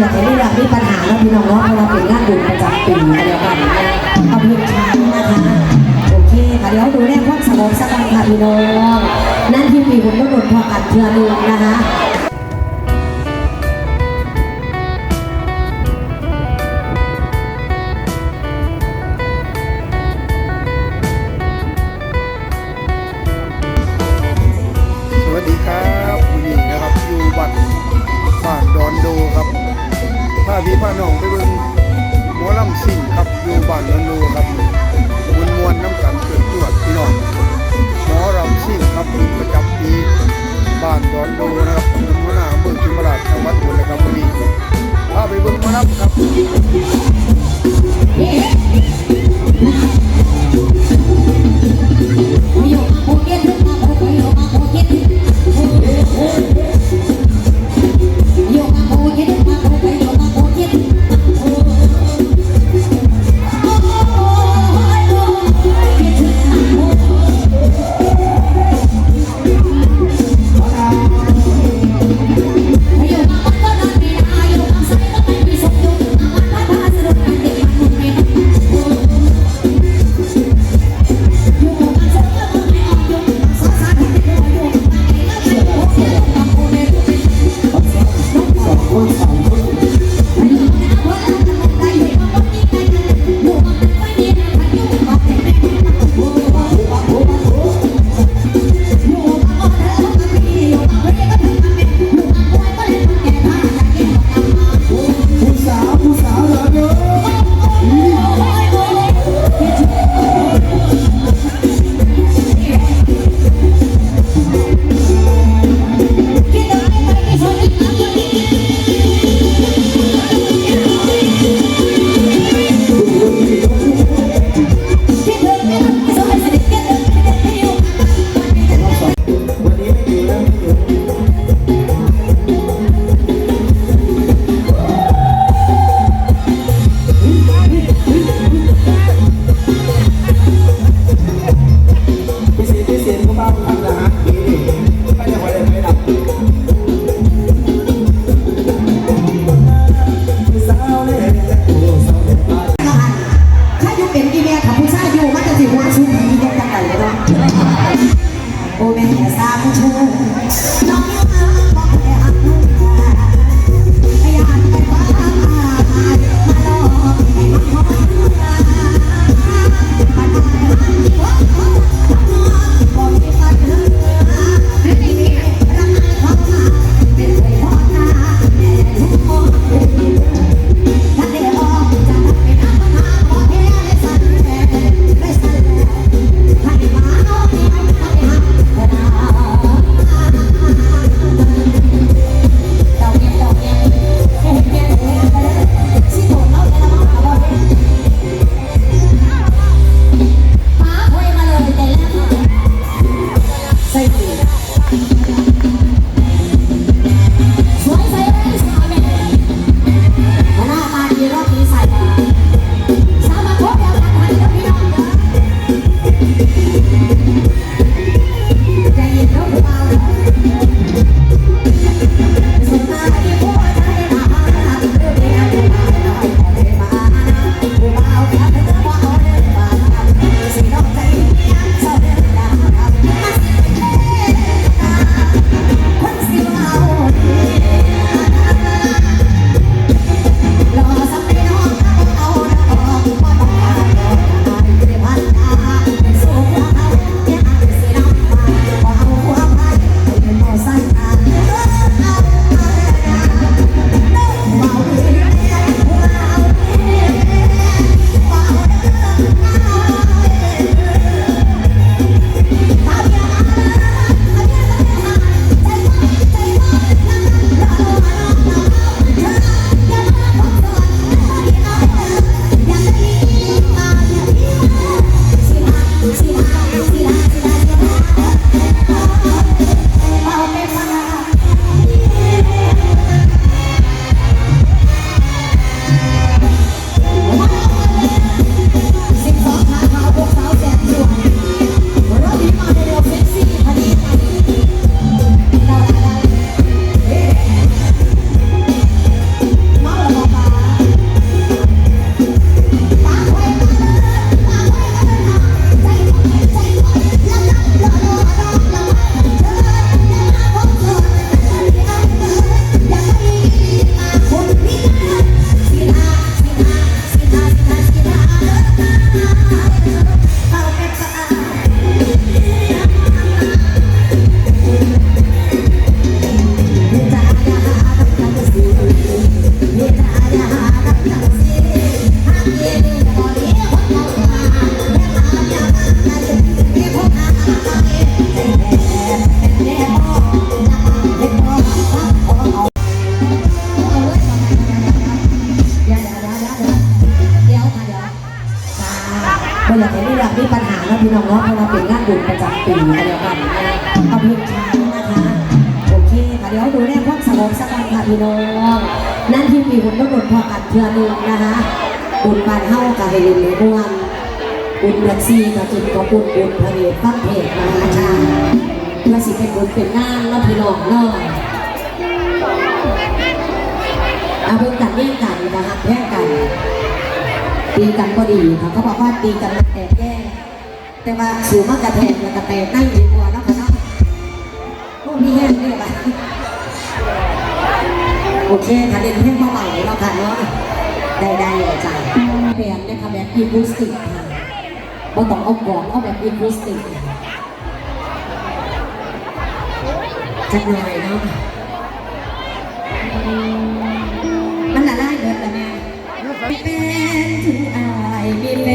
อยากให้เรื่องมีปัญหาแล้วพี่น้องเนาะเพราะว่าเป็นงานบุญประจำปีกันแล้วกันนะเอาเพลงช้างนะคะโอเคค่ะเดี๋ยวดูแลความสงบสักวันค่ะพี่น้องนั่นที่มีบุญก็หมดพอกัดเทือนึงนะคะ็อย่างนี้เรามีปัญหานะพี่น้องเนาะเพรเราเป็นงานบุระจำปีกันเดียวกันนะคะขอบคุณค่ะนะคะ โอเคค่ะเดี๋ยวให้ดูแน่ความสงบสักการค่ะพี่น้อง นั่นที่มีบุญต้องบุญพอกันเทือนึงนะคะบุญบานเฮากับให้ลินในม่วนบุญแท็กซี่กับจุดก็บุญบุญพระเวทฟังเพจมหานะคะเพื่อสิเป็นบุญเป็นงาแล้วพี่น้องเนาะอาเพิ่งกันเลี่งกันนะคะแย่งกัน ตีกันก็ดีค่ะเขาบอกว่าตีกันมันแตกแย่แต่ว่าสูงมากกระแทกกระแตกนั่งดีกว่าเนาะค่ะเนาะพวกนี้แห้งเนี่ยค่ะ โอเคค่ะเด่นเพ่งเบาๆแล้วค่ะเนาะได้ได้เลยจ้ะแบบเนี่ยค่ะแบบอีคูสติกค่ะเราต้องเอากล่องเอาแบบอีคูสติกจักหน่อยเนาะมันละลายเบิดละแม่มีแฟนถึงอายมีแฟ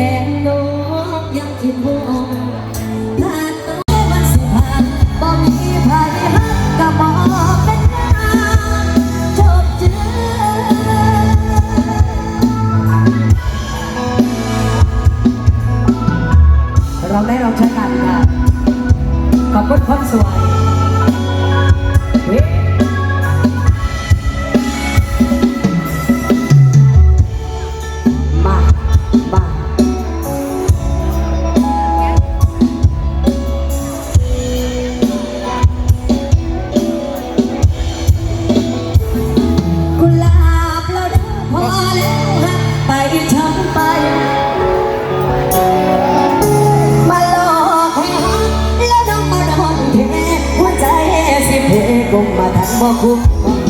แ